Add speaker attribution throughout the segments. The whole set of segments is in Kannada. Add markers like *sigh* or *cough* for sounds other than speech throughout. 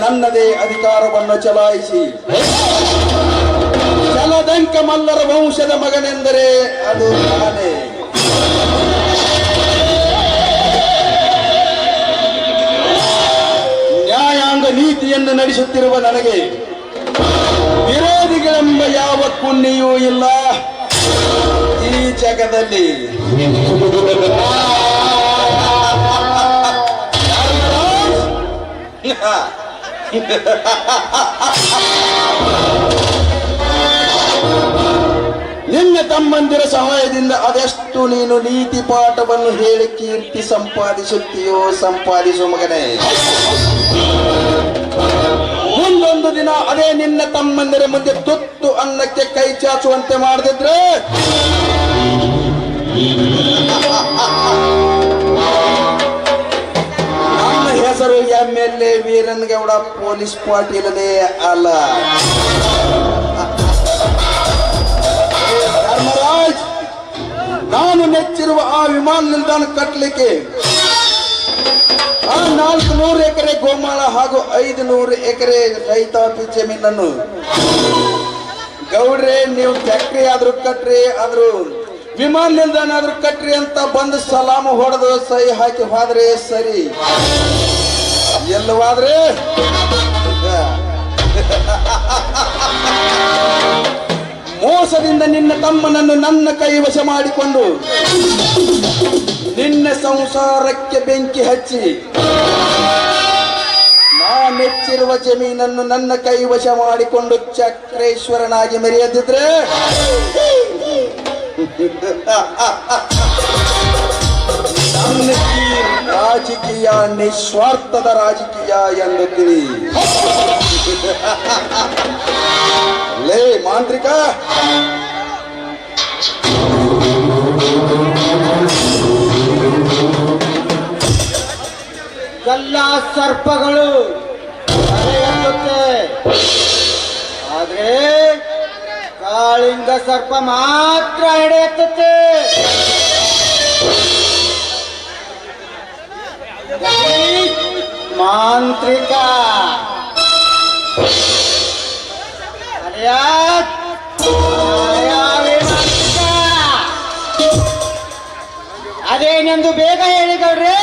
Speaker 1: ನನ್ನದೇ ಅಧಿಕಾರವನ್ನು ಚಲಾಯಿಸಿ. ಚಲದಂಕ ಮಲ್ಲರ ವಂಶದ ಮಗನೆಂದರೆ ಅದು ನಾನೇ. ನ್ಯಾಯಾಂಗ ನೀತಿಯನ್ನು ನಡೆಸುತ್ತಿರುವ ನನಗೆ ವಿರೋಧಿಗಳೆಂಬ ಯಾವ ಪುಣ್ಯೂ ಇಲ್ಲ. ಈ ಜಗದಲ್ಲಿ. *laughs* ನಿನ್ನ ತಮ್ಮಂದಿರ ಸಹಾಯದಿಂದ ಅದೆಷ್ಟು ನೀನು ನೀತಿ ಪಾಠವನ್ನು ಹೇಳಿ ಕೀರ್ತಿ ಸಂಪಾದಿಸುತ್ತೀಯೋ ಸಂಪಾದಿಸು ಮಗನೇ. ಮುಂದೊಂದು ದಿನ ಅದೇ ನಿನ್ನ ತಮ್ಮಂದಿರ ಮುಂದೆ ತುತ್ತು ಅನ್ನಕ್ಕೆ ಕೈ ಚಾಚುವಂತೆ ಮಾಡದಿದ್ರೆ. *laughs* ಹೆಸರು M L A Veeran Gowda police ಪಾಟೀಲನೇ ಅಲ್ಲ. ಧರ್ಮರಾಜ್, ನಾನು ನೆಚ್ಚಿರುವ ಆ ವಿಮಾನ ನಿಲ್ದಾಣ ಕಟ್ಟಲಿಕ್ಕೆ ಆ ನಾಲ್ಕು ನೂರು ಎಕರೆ ಗೋಮಾಳ ಹಾಗೂ ಐದು ನೂರು ಎಕರೆ ರೈತಾಪಿ ಜಮೀನನ್ನು ಗೌಡ್ರೆ, ನೀವು ಫ್ಯಾಕ್ಟ್ರಿ ಆದ್ರೂ ಕಟ್ರಿ, ಆದ್ರೂ ವಿಮಾನ ನಿಲ್ದಾಣ ಆದ್ರೂ ಕಟ್ರಿ ಅಂತ ಬಂದು ಸಲಾಮು ಹೊಡೆದು ಸಹಿ ಹಾಕಿ ಹೋದ್ರೆ ಸರಿ. ಎಲ್ಲವಾದ್ರೆ? ಮೋಸದಿಂದ ನಿನ್ನ ತಮ್ಮನನ್ನು ನನ್ನ ಕೈ ವಶ ಮಾಡಿಕೊಂಡು ನಿನ್ನ ಸಂಸಾರಕ್ಕೆ ಬೆಂಕಿ ಹಚ್ಚಿ ನಾ ಮೆಚ್ಚಿರುವ ಜಮೀನನ್ನು ನನ್ನ ಕೈ ವಶ ಮಾಡಿಕೊಂಡು ಚಕ್ರೇಶ್ವರನಾಗಿ ಮೆರೆಯದಿದ್ರೆ? *laughs* ರಾಜಕೀಯ ನಿಸ್ವಾರ್ಥದ ರಾಜಕೀಯ ಎಂದು *laughs* ಲೇ ಮಾಂತ್ರಿಕ!
Speaker 2: ಎಲ್ಲ ಸರ್ಪಗಳು ಆದ್ರೆ ಕಾಳಿಂದ ಸರ್ಪ ಮಾತ್ರ ಎಡೆ ಮಾಂತ್ರಿಕ. ಅದೇನೆಂದು ಬೇಗ ಹೇಳಿ ಗೌಡ್ರೆ.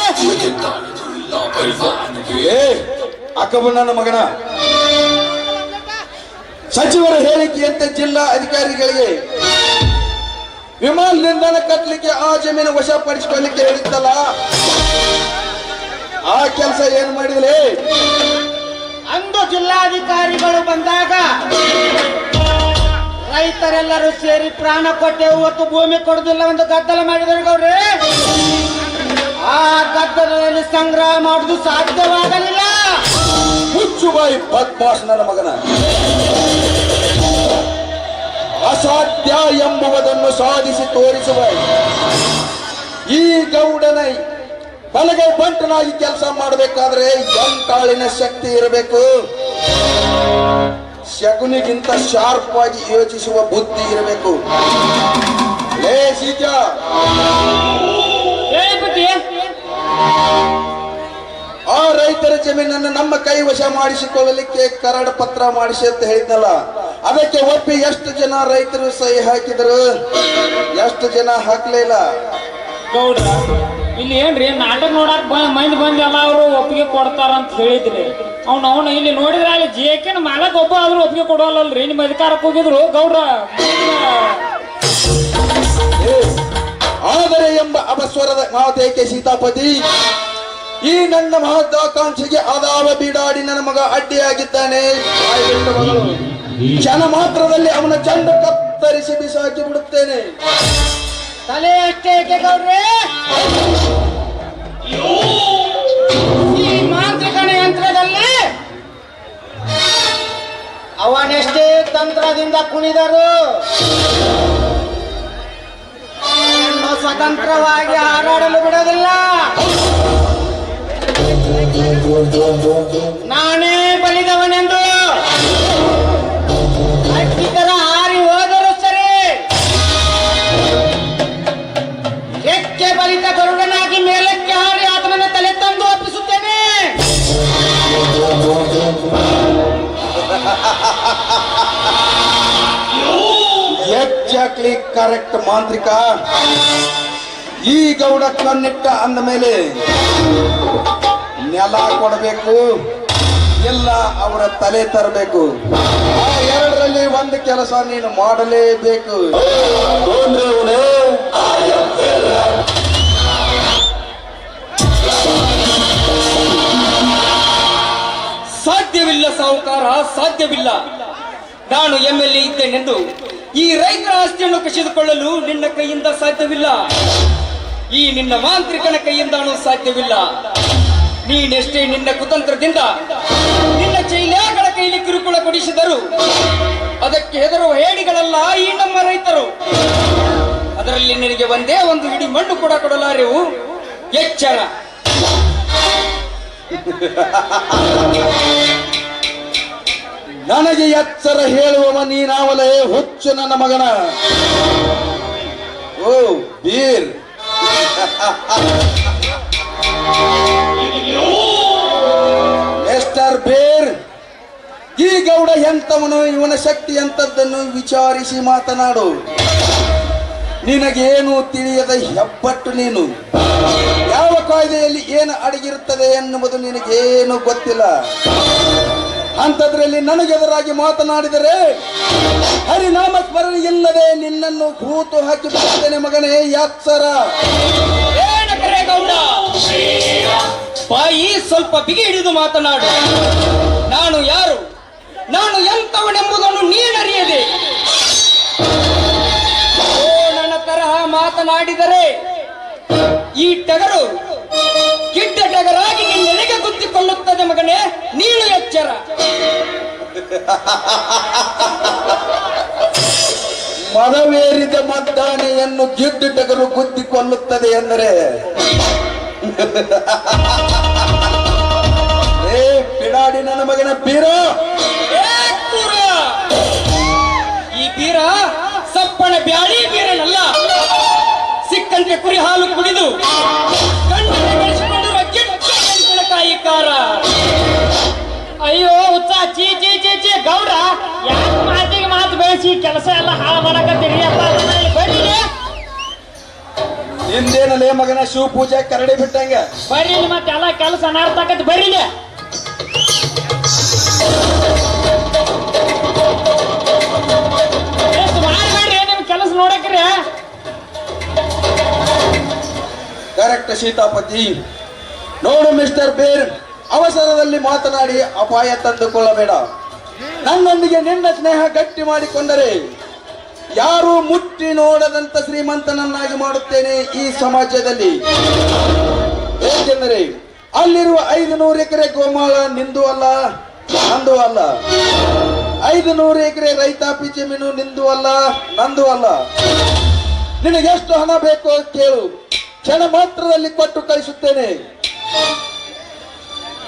Speaker 1: ಅಕ್ಕಬಣ್ಣನ ಮಗನ. ಸಚಿವರ ಹೇಳಿಕೆಯಂತೆ ಜಿಲ್ಲಾ ಅಧಿಕಾರಿಗಳಿಗೆ ವಿಮಾನ ನಿಲ್ದಾಣ ಕಟ್ಟಲಿಕ್ಕೆ ಆ ಜಮೀನು ವಶಪಡಿಸಿಕೊಳ್ಳಿಕ್ಕೆ ಹೇಳಿದ್ದಲ್ಲ ಆ ಕೆಲಸ ಏನ್ ಮಾಡಿದ್ರಿ?
Speaker 2: ಅಂದು ಜಿಲ್ಲಾಧಿಕಾರಿಗಳು ಬಂದಾಗ ರೈತರೆಲ್ಲರೂ ಸೇರಿ ಪ್ರಾಣ ಕೊಟ್ಟೆವು ಹೊತ್ತು ಭೂಮಿ ಕೊಡುದಿಲ್ಲ ಒಂದು ಗದ್ದಲ ಮಾಡಿದರು ಗೌರಿ ಆ ಗದ್ದಲದಲ್ಲಿ ಸಂಗ್ರಹ ಮಾಡುದು ಸಾಧ್ಯವಾಗಲಿಲ್ಲ.
Speaker 1: ಮುಚ್ಚುಬಾಯಿ ಬದ್ಮಾಶ್ ನನ್ನ ಮಗನ. ಅಸಾಧ್ಯ ಎಂಬುವುದನ್ನು ಸಾಧಿಸಿ ತೋರಿಸುವ ಈ ಗೌಡನ ಬಲಗೈ ಬಂಟನಾಗಿ ಕೆಲಸ ಮಾಡಬೇಕಾದ್ರೆ ಎಂಟಾಳಿನ ಶಕ್ತಿ ಇರಬೇಕು. ಶಗುನಿಗಿಂತ ಶಾರ್ಪ್ ಆಗಿ ಯೋಚಿಸುವ ಬುದ್ಧಿ ಇರಬೇಕು. ಲೇ ಆ ರೈತರ ಜಮೀನನ್ನು ನಮ್ಮ ಕೈ ವಶ ಮಾಡಿಸಿಕೊಳ್ಳಲಿಕ್ಕೆ ಕರಡ ಪತ್ರ ಮಾಡಿಸಿ ಅಂತ ಹೇಳಿದ್ನಲ್ಲ ಅದಕ್ಕೆ ಒಪ್ಪಿ ಎಷ್ಟು ಜನ ರೈತರು ಸಹಿ ಹಾಕಿದರು? ಎಷ್ಟು ಜನ ಹಾಕ್ಲಿಲ್ಲ
Speaker 3: ಇಲ್ಲಿ ಏನ್ರಿ, ನಾಟಕ ನೋಡಕ್ ಬ ಮಂದಿ ಬಂದಿ ಎಲ್ಲ ಅವರು ಒಪ್ಪಿಗೆ ಕೊಡ್ತಾರ ಅಂತ ಹೇಳಿದ್ರಿ. ಅವ್ನ ಅವನು ಇಲ್ಲಿ ನೋಡಿದ್ರೆ ಅಲ್ಲಿ ಜೇಕೆನ್ ಮಾಲಕ್ ಒಬ್ಬ ಆದ್ರೂ ಒಪ್ಪಿಗೆ ಕೊಡೋಲ್ಲಲ್ರಿ. ನಿಮ್ ಅಧಿಕಾರಕ್ಕೆ ಹೋಗಿದ್ರು, ಗೌಡ್ರ.
Speaker 1: ಆದರೆ ಎಂಬ ಅಪಸ್ವರದ ಮಾತೇಕೆ ಸೀತಾಪತಿ? ಈ ನನ್ನ ಮಹತ್ವಾಕಾಂಕ್ಷೆಗೆ ಅದಾವ ಬೀಡಾಡಿ ನನ್ನ ಮಗ ಅಡ್ಡಿಯಾಗಿದ್ದಾನೆ. ಕ್ಷಣ ಮಾತ್ರದಲ್ಲಿ ಅವನ ಚಂದ ಕತ್ತರಿಸಿ ಬಿಸಾಕಿ ಬಿಡುತ್ತೇನೆ.
Speaker 2: ತಲೆ ಅಷ್ಟೇ ಗೌಡ್ರೆ. ಈ ಮಾಂತ್ರಿಕನ ಯಂತ್ರದಲ್ಲಿ ಅವನೆಷ್ಟೇ ತಂತ್ರದಿಂದ ಕುಣಿದರು ಸ್ವತಂತ್ರವಾಗಿ ಹಾರಾಡಲು ಬಿಡೋದಿಲ್ಲ. ನಾನೇ
Speaker 1: ಕರೆಕ್ಟ್ ಮಾಂತ್ರಿಕ. ಈ ಗೌಡ ಕಣ್ಣಿಟ್ಟ ಅಂದ ಮೇಲೆ ನೆಲ ಕೊಡಬೇಕು ಇಲ್ಲ ಅವರ ತಲೆ ತರಬೇಕು. ಎರಡರಲ್ಲಿ ಒಂದು ಕೆಲಸ ನೀನು ಮಾಡಲೇಬೇಕು.
Speaker 4: ಸಾಧ್ಯವಿಲ್ಲ ಸಾಹುಕಾರ, ಸಾಧ್ಯವಿಲ್ಲ. ನಾನು ಎಂ ಎಲ್ ಎ ಇದ್ದೇನೆಂದು ಈ ರೈತರ ಆಸ್ತಿಯನ್ನು ಕಸಿದುಕೊಳ್ಳಲು ನಿನ್ನ ಕೈಯಿಂದ ಸಾಧ್ಯವಿಲ್ಲ. ಈ ನಿನ್ನ ಮಾಂತ್ರಿಕನ ಕೈಯಿಂದ ಸಾಧ್ಯವಿಲ್ಲ. ನೀನೆಷ್ಟೇ ನಿನ್ನ ಕುತಂತ್ರದಿಂದ ನಿನ್ನ ಚೈಲಾಗಳ ಕೈಲಿ ಕಿರುಕುಳ ಕೊಡಿಸಿದರು ಅದಕ್ಕೆ ಹೆದರುವ ಹೇಳಿಗಳಲ್ಲ ಈ ನಮ್ಮ ರೈತರು. ಅದರಲ್ಲಿ ನಿನಗೆ ಒಂದೇ ಒಂದು ಹಿಡಿ ಮಣ್ಣು ಕೂಡ ಕೊಡಲಾರೆವು. ಎಚ್ಚರ.
Speaker 1: ನನಗೆ ಎಚ್ಚರ ಹೇಳುವವ ನೀನಾವಲೇ ಹುಚ್ಚು ನನ್ನ ಮಗನ. ಓ, ಬೀರ್. ಮಿಸ್ಟರ್ ಬೀರ್, ಈ ಗೌಡ ಎಂತವನು ಇವನ ಶಕ್ತಿ ಎಂತದ್ದನ್ನು ವಿಚಾರಿಸಿ ಮಾತನಾಡು. ನಿನಗೇನು ತಿಳಿಯದ ಹೆಬ್ಬಟ್ಟು ನೀನು. ಯಾವ ಕಾಯ್ದೆಯಲ್ಲಿ ಏನು ಅಡಗಿರುತ್ತದೆ ಎನ್ನುವುದು ನಿನಗೇನು ಗೊತ್ತಿಲ್ಲ. ಅಂಥದ್ರಲ್ಲಿ ನನಗೆದುರಾಗಿ ಮಾತನಾಡಿದರೆ ಹರಿನಾಮ ಸ್ಮರಣೆ ಇಲ್ಲದೆ ನಿನ್ನನ್ನು ಕೂತು ಹಾಕಿ ಬಿಡುತ್ತೇನೆ ಮಗನೇ
Speaker 4: ಯಾತ್ಸರ ಬಾಯಿ ಸ್ವಲ್ಪ ಬಿಗಿ ಹಿಡಿದು ಮಾತನಾಡು. ನಾನು ಯಾರು? ನಾನು ಎಂತವನೆಂಬುದನ್ನು ನೀನರಿಯದೆ. ನನ್ನ ತರಹ ಮಾತನಾಡಿದರೆ ಈ ಟಗರು ಟಗರಾಗಿ ನಿನ್ನೆಡೆಗೆ ಗುತ್ತಿಕೊಳ್ಳುತ್ತದೆ ಮಗನೇ ನೀನು ಎಚ್ಚರ.
Speaker 1: ಮದವೇರಿದ ಮದ್ದಾನೆಯನ್ನು ಗಿಡ್ಡು ಟಗರು ಗುದ್ದಿಕೊಳ್ಳುತ್ತದೆ ಎಂದರೆ ಏ ಪಿಡಾಡಿ ನನ್ನ ಮಗನ ಬೀರ!
Speaker 4: ಈ ಬೀರ ಸಪ್ಪನ ಬ್ಯಾಳಿ ಬೀರನಲ್ಲ ಸಿಕ್ಕಂತೆ ಕುರಿ ಹಾಲು ಕುಡಿದು
Speaker 3: ಅಯ್ಯೋ ಹುಚ್ಚ ಚೀ ಚೀ ಚೀ ಚೀ ಗೌಡ ಯಾಕೆ ಮಾತಿಗೆ ಮಾತು ಬೆಳೆಸಿ ಕೆಲಸ ಎಲ್ಲ ಹಾಳು ಮಾಡಕತ್ತೀರಿ? ಅಪ್ಪ
Speaker 1: ನಿಂದೇನಲ್ಲೇ ಮಗನ ಶಿವ ಪೂಜೆ ಕರಡಿ ಬಿಟ್ಟಂಗ.
Speaker 3: ಬರೀಲಿ ಮತ್ತೆ ಎಲ್ಲ ಕೆಲಸ ನಾಡ್ತಕ್ಕಂತ ಬರೀಲಿ ಕೆಲಸ ನೋಡಕ್ರಿ.
Speaker 1: ಕರೆಕ್ಟ್ ಸೀತಾಪತಿ. ನೋಡು ಮಿಸ್ಟರ್ ಬೇರ್. ಅವಸರದಲ್ಲಿ ಮಾತನಾಡಿ ಅಪಾಯ ತಂದುಕೊಳ್ಳಬೇಡ. ನನ್ನೊಂದಿಗೆ ನಿನ್ನ ಸ್ನೇಹ ಗಟ್ಟಿ ಮಾಡಿಕೊಂಡರೆ ಯಾರು ಮುಟ್ಟಿ ನೋಡದಂತ ಶ್ರೀಮಂತನನ್ನಾಗಿ ಮಾಡುತ್ತೇನೆ ಈ ಸಮಾಜದಲ್ಲಿ. ಏಕೆಂದರೆ ಅಲ್ಲಿರುವ ಐದು ನೂರು ಎಕರೆ ಗೋಮಾಳ ನಿಂದು ಅಲ್ಲ, ನಂದು ಅಲ್ಲ. ಐದು ನೂರು ಎಕರೆ ರೈತಾಪಿ ಜಮೀನು ನಿಂದು ಅಲ್ಲ, ನಂದು ಅಲ್ಲ. ನಿನಗೆ ಎಷ್ಟು ಹಣ ಬೇಕೋ ಕೇಳು, ಕ್ಷಣ ಮಾತ್ರದಲ್ಲಿ ಕೊಟ್ಟು ಕಳಿಸುತ್ತೇನೆ.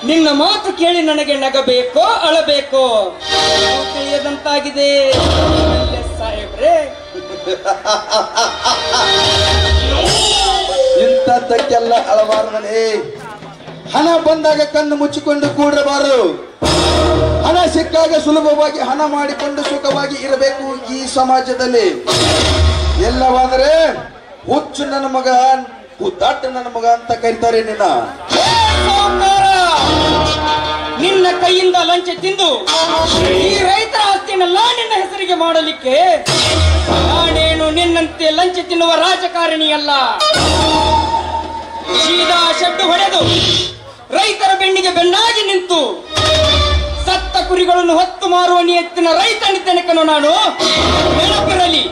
Speaker 4: ನಿನ್ನ ಮಾತು ಕೇಳಿ ನನಗೆ ನಗಬೇಕೋ ಅಳಬೇಕೋ? ತಿಳಿಯದಂತಾಗಿದೆ ಸಾಹೇಬ್ರೆ.
Speaker 1: ಇಂಥದ್ದಕ್ಕೆಲ್ಲ ಅಳಬಾರದೇ ಹಣ ಬಂದಾಗ ಕಣ್ಣು ಮುಚ್ಚಿಕೊಂಡು ಕೂಡಬಾರದು. ಹಣ ಸಿಕ್ಕಾಗ ಸುಲಭವಾಗಿ ಹಣ ಮಾಡಿಕೊಂಡು ಸುಖವಾಗಿ ಇರಬೇಕು ಈ ಸಮಾಜದಲ್ಲಿ. ಎಲ್ಲವಾದರೆ ಹುಚ್ಚು ನನ್ನ ಮಗ ದಟ್ಟ ನನ್ನ ಮಗ ಅಂತ ಕರೀತಾರೆ ನಿನ್ನ!
Speaker 4: ನಿನ್ನ ಕೈಯಿಂದ ಲಂಚ ತಿಂದು ಈ ರೈತರ ಆಸ್ತಿನೆಲ್ಲ ನಿನ್ನ ಹೆಸರಿಗೆ ಮಾಡಲಿಕ್ಕೆ ನಾನೇನು ನಿನ್ನಂತೆ ಲಂಚ ತಿನ್ನುವ ರಾಜಕಾರಣಿಯಲ್ಲ? ಸೀದಾ ಶೆಡ್ಡು ಹೊಡೆದು ರೈತರ ಬೆನ್ನಿಗೆ ಬೆನ್ನಾಗಿ ನಿಂತು ಸತ್ತ ಕುರಿಗಳನ್ನು ಹೊತ್ತು ಮಾರುವ ನಿಯತ್ತಿನ ರೈತ ತನಕನು ನಾನು ನೆನಪಿರಲಿ.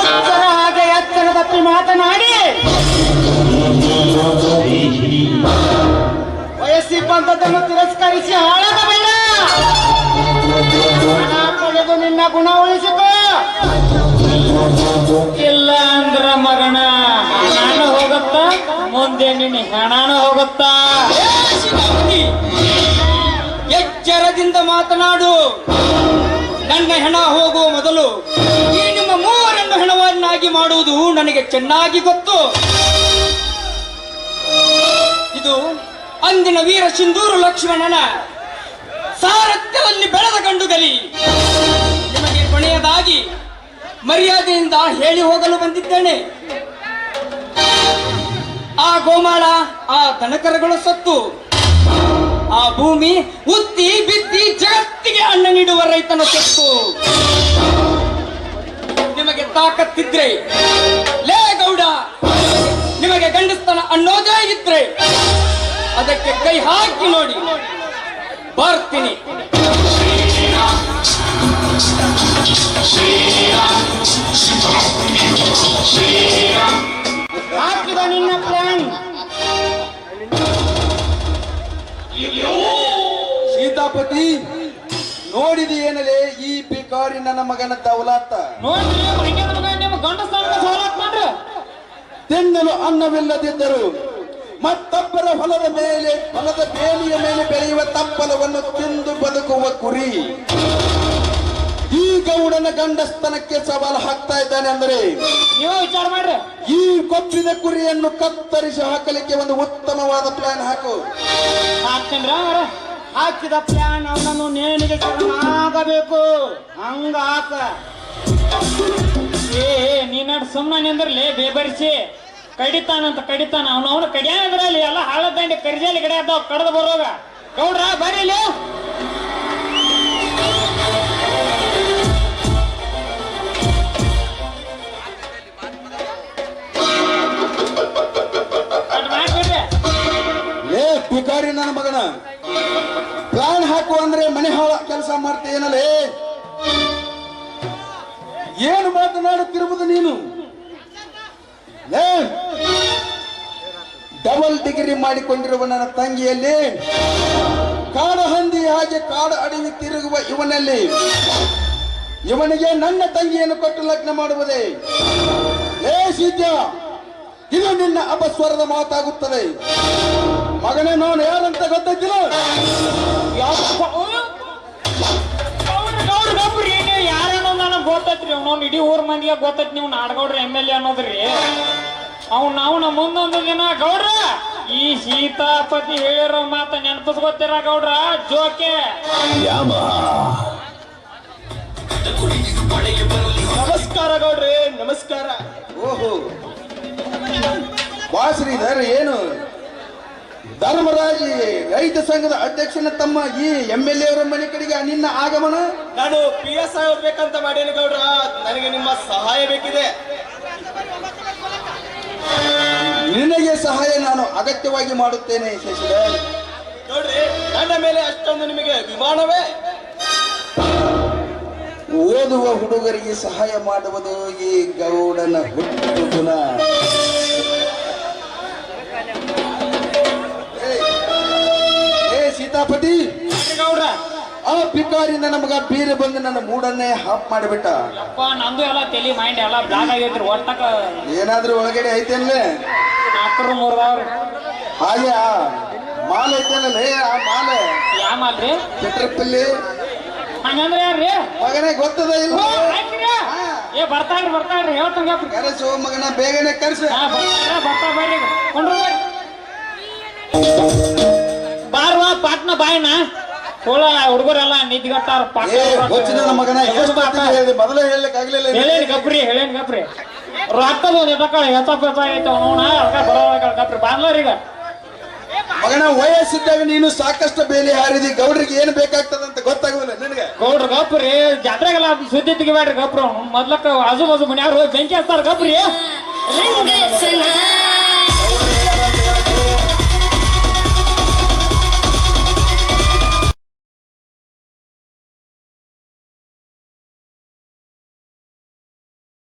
Speaker 2: ಉತ್ತರ ತಪ್ಪಿ ಮಾತನಾಡಿ. ವಯಸ್ಸಿ ಬಂದದ್ದನ್ನು ತಿರಸ್ಕರಿಸಿ ಹಾಳಾಗಬೇಡ ಪಡೆದು ನಿನ್ನ ಗುಣ ಉಳಿಸಿಕೋ.
Speaker 3: ಇಲ್ಲ ಅಂದ್ರ ಮರಣ ಹಣಾನು ಹೋಗುತ್ತ, ಮುಂದೆ ನಿನ್ನ ಹಣಾನು ಹೋಗುತ್ತಾ.
Speaker 4: ಎಚ್ಚರದಿಂದ ಮಾತನಾಡು. ನನ್ನ ಹೆಣ ಹೋಗುವ ಮೊದಲು. ಹೆಣವನ್ನಾಗಿ ಮಾಡುವುದು ನನಗೆ ಚೆನ್ನಾಗಿ ಗೊತ್ತು. ಇದು ಅಂದಿನ ವೀರ ಸಿಂಧೂರು ಲಕ್ಷ್ಮಣನ ಸಾರಥ್ಯದಲ್ಲಿ ಬೆಳೆದ ಕಂಡುಗಲಿ ನಿಮಗೆ ಕೊನೆಯದಾಗಿ ಮರ್ಯಾದೆಯಿಂದ ಹೇಳಿ ಹೋಗಲು ಬಂದಿದ್ದೇನೆ. ಆ ಗೋಮಾಳ, ಆ ದನಕರಗಳು ಸತ್ತು, ಆ ಭೂಮಿ, ಉತ್ತಿ, ಬಿತ್ತಿ, ಜಗತ್ತಿಗೆ ಅನ್ನ ನೀಡುವ ರೈತನ ಸತ್ತು. ನಿಮಗೆ ತಾಕತ್ತಿದ್ರೆ ಲೇ ಗೌಡ ನಿಮಗೆ ಗಂಡಸ್ತನ ಅನ್ನೋದೇ ಇದ್ರೆ ಅದಕ್ಕೆ ಕೈ ಹಾಕಿ ನೋಡಿ. ಬರ್ತೀನಿ.
Speaker 2: ಹಾಕಿದ ನಿನ್ನ ಪ್ಲಾನ್
Speaker 1: ಸೀತಾಪತಿ ನೋಡಿದ ಏನಲೇ ಈ ಬಿಕಾರಿ ನನ್ನ ಮಗನ ದೌಲಾತ?
Speaker 3: ನೋಡ್ರಿ ಮಗ ನಿಮ್ಮ ಮಾಡ್ರಿ.
Speaker 1: ತಿನ್ನಲು ಅನ್ನವಿಲ್ಲದಿದ್ದರು ಮತ್ತೊಬ್ಬರ ಹೊಲದ ಮೇಲೆ ಹೊಲದ ಬೇಲಿಯ ಮೇಲೆ ಬೆಳೆಯುವ ತಪ್ಪಲವನ್ನು ತಿಂದು ಬದುಕುವ ಕುರಿ. ಈ ಗೌಡನ ಗಂಡಸ್ತನಕ್ಕೆ ಸವಾಲು ಹಾಕ್ತಾ ಇದ್ದಾನೆ ಅಂದರೆ
Speaker 3: ನೀವೇ ವಿಚಾರ ಮಾಡ್ರಿ.
Speaker 1: ಈ ಕೊಬ್ಬಿದ ಕುರಿಯನ್ನು ಕತ್ತರಿಸಿ ಹಾಕಲಿಕ್ಕೆ ಒಂದು ಉತ್ತಮವಾದ ಪ್ಲಾನ್ ಹಾಕು.
Speaker 3: ಹಾಕ್ತೇನ್ರ
Speaker 2: ಹಾಕಿದ ಪ್ಲಾನ್ ಅವನನ್ನು ನೇಣಿಗೆ ಶರಣಾಗಬೇಕು. ಹಂಗ
Speaker 3: ಏ ನೀನಾಡ್ ಸುಮ್ಮನೆ ನಿಂದ್ರಲಿ ಬೇಬರಿಸಿ. ಕಡಿತಾನಂತ ಕಡಿತಾನ. ಅವನು ಅವನು ಕಡಿಯಾದ್ರಲ್ಲಿ ಎಲ್ಲ ಹಾಳದಂಡಿ ಕರಿಜಾಲಿ ಗಿಡ ಅದಾವ ಕಡ್ದು ಬರೋಗ. ಗೌಡ್ರ ಬರೀಲಿ
Speaker 1: ಏ ಪಿಕಾರಿ ನನ್ನ ಮಗನ. ಪ್ಲಾನ್ ಹಾಕು ಅಂದ್ರೆ ಮನೆ ಹಾಳ ಕೆಲಸ ಮಾಡ್ತೀಯನಲೇ ಏನು ಮಾತನಾಡುತ್ತಿರುವುದು ನೀನು? ಡಬಲ್ ಡಿಗ್ರಿ ಮಾಡಿಕೊಂಡಿರುವ ನನ್ನ ತಂಗಿಯಲ್ಲಿ ಕಾಡು ಹಂದಿ ಹಾಗೆ ಕಾಡು ಅಡವಿ ತಿರುಗುವ ಇವನಲ್ಲಿ ಇವನಿಗೆ ನನ್ನ ತಂಗಿಯನ್ನು ಕೊಟ್ಟು ಲಗ್ನ ಮಾಡುವುದೇ? ಏ ಶೀತ ಇದು ನಿನ್ನ ಅಪಸ್ವರದ ಮಾತಾಗುತ್ತದೆ. ಮಗನೇ ನಾನು ಯಾರಂತ ಗೊತ್ತಿದ್ದಿಲ್ಲ
Speaker 3: ಯಾರೇನೋ ನನಗೆ ಗೊತ್ತೈತ್ರಿ ಅವ್ನು. ಇಡೀ ಊರ್ ಮಂದಿಗೆ ಗೊತ್ತೈತಿ ನೀವು ನಾಡಗೌಡ್ರ ಎಂ ಎಲ್ ಎ ಅನ್ನೋದ್ರಿ. ಅವ್ನು ನಾವು ನಮ್ಮ ಮುಂದೊಂದು ದಿನ ಗೌಡ್ರ ಈ ಸೀತಾಪತಿ ಹೇಳಿರೋ ಮಾತ ನೆನಪಿಸ್ಕೊತೀರ ಗೌಡ್ರ? ಜೋಕೆ.
Speaker 2: ನಮಸ್ಕಾರ ಗೌಡ್ರಿ ನಮಸ್ಕಾರ.
Speaker 1: ಓಹೋ. ಬಾ ಶ್ರೀಧರ್ ಏನು? ಧರ್ಮರಾಜ್ ರೈತ ಸಂಘದ ಅಧ್ಯಕ್ಷನ ತಮ್ಮ ಈ ಎಂ ಎಲ್ ಎ ಮನೆ ಕಡೆಗೆ ನಿನ್ನ ಆಗಮನ?
Speaker 2: ನಾನು ಪಿ ಎಸ್ ಐ ಹೋಗ್ಬೇಕಂತ ಮಾಡೇನಿ ಗೌಡ್ರ. ನನಗೆ ನಿಮ್ಮ ಸಹಾಯ ಬೇಕಿದೆ.
Speaker 1: ನಿನಗೆ ಸಹಾಯ ನಾನು ಅಗತ್ಯವಾಗಿ ಮಾಡುತ್ತೇನೆ ಶಶಿಧರ್.
Speaker 2: ನೋಡ್ರಿ ನನ್ನ ಮೇಲೆ ಅಷ್ಟೊಂದು ನಿಮಗೆ ವಿಮಾನವೇ
Speaker 1: ಓದುವ ಹುಡುಗರಿಗೆ ಸಹಾಯ ಮಾಡುವುದು ಈ ಗೌಡನ ಹುಟ್ಟು ಗುಣ. ಸೀತಾಪತಿ
Speaker 3: ಗೌಡ್ರ
Speaker 1: ಆ ಭಿಕಾರಿ ನಮಗ ಬೀರೆ ಬಂದು ನನ್ನ ಮೂಡನ್ನೇ ಹಾಪ್ ಮಾಡಿಬಿಟ್ಟ.
Speaker 3: ಅಪ್ಪ ನಂದು ಎಲ್ಲ ತಲೆ ಮೈಂಡ್ ಎಲ್ಲ ಬ್ಲಾಕ್ ಆಗೈತ್ರಿ ಒಟ್ಟಕ
Speaker 1: ಏನಾದ್ರೂ ಒಳಗಡೆ ಐತೆ
Speaker 3: ನಾಲ್ಕರು ಮೂರ್ದವ್ರಿ
Speaker 1: ಹಾಗೆ ಆ ಮಾಲೆ ಐತೇನಲ್ಲೇ ಆ ಮಾಲೆ?
Speaker 3: ಯಾ ಮಾಲ್ರಿ
Speaker 1: ಚಟ್ರಪಲ್ಲಿ
Speaker 3: ಹಂಗಂದ್ರೆ ಯಾರ್ರಿ?
Speaker 1: ಮಗನೇ ಗೊತ್ತದ ಇಲ್ಲ.
Speaker 3: ಏ ಬರ್ತಾಳ್ರಿ ಹೇಳ್ತಾನ ಗಪ್ರಿ
Speaker 1: ಕರೆಸು ಮಗನ ಬೇಗನೆ ಕರೆಸು.
Speaker 3: ಬರ್ತಾ ಬರ್ರಿ ಕೊಂಡ್ರು ಬರ್ರಿ. ಪಾಟ್ನ ಬಾಯಣ ಕೋಳ ಹುಡುಗರೆಲ್ಲ ನಿದ್ಗಟ್ಟಾರ ಪಾಟ್ನ
Speaker 1: ಗೊತ್ತಿನ ಮಗನ. ಎಷ್ಟು. ಹೇಳಿದೆ ಮೊದಲೇ ಹೇಳಕ್ ಆಗ್ಲಿಲ್ಲ
Speaker 3: ಹೇಳೇನ್ ಗಪ್ರಿ ಹೇಳೇನ್ ಗಪ್ರಿ? ರೊಕ್ಕದ ಒಂದು ಎದಕ್ಕ ಹೆತ್ತ ಪೆತ್ತ ಐತೆ ಅವನ ಅದಕ್ಕ ಬರೋವಾಗ ಗಪ್ರಿ. ಬಾಂಗ್ಲರ್ ಈಗ.
Speaker 1: ಮಗನ ವಯಸ್ಸಿದ್ದಾಗ ನೀನು ಸಾಕಷ್ಟು ಬೇಲಿ ಹಾರಿದಿ. ಗೌಡ್ರಿಗೆ ಏನು ಬೇಕಾಗ್ತದಂತ ಗೊತ್ತಾಗುದಿಲ್ಲ ನಿನಗೆ.
Speaker 3: ಗೌಡ್ರ ಗಪ್ರಿ ಜಾತ್ರೆಗೆಲ್ಲ ಸುದ್ದಿ ತೆಗಿಬೇಡ್ರಿ ಗಪ್ರಿ. ಮೊದ್ಲಕ್ಕ ಆಜು ಬಾಜು ಮನ್ಯಾಗ ಹೋಗಿ ಬೆಂಕಿ ಹಚ್ತಾರ ಗಪ್ರಿ.
Speaker 5: ರಂಗಸನ.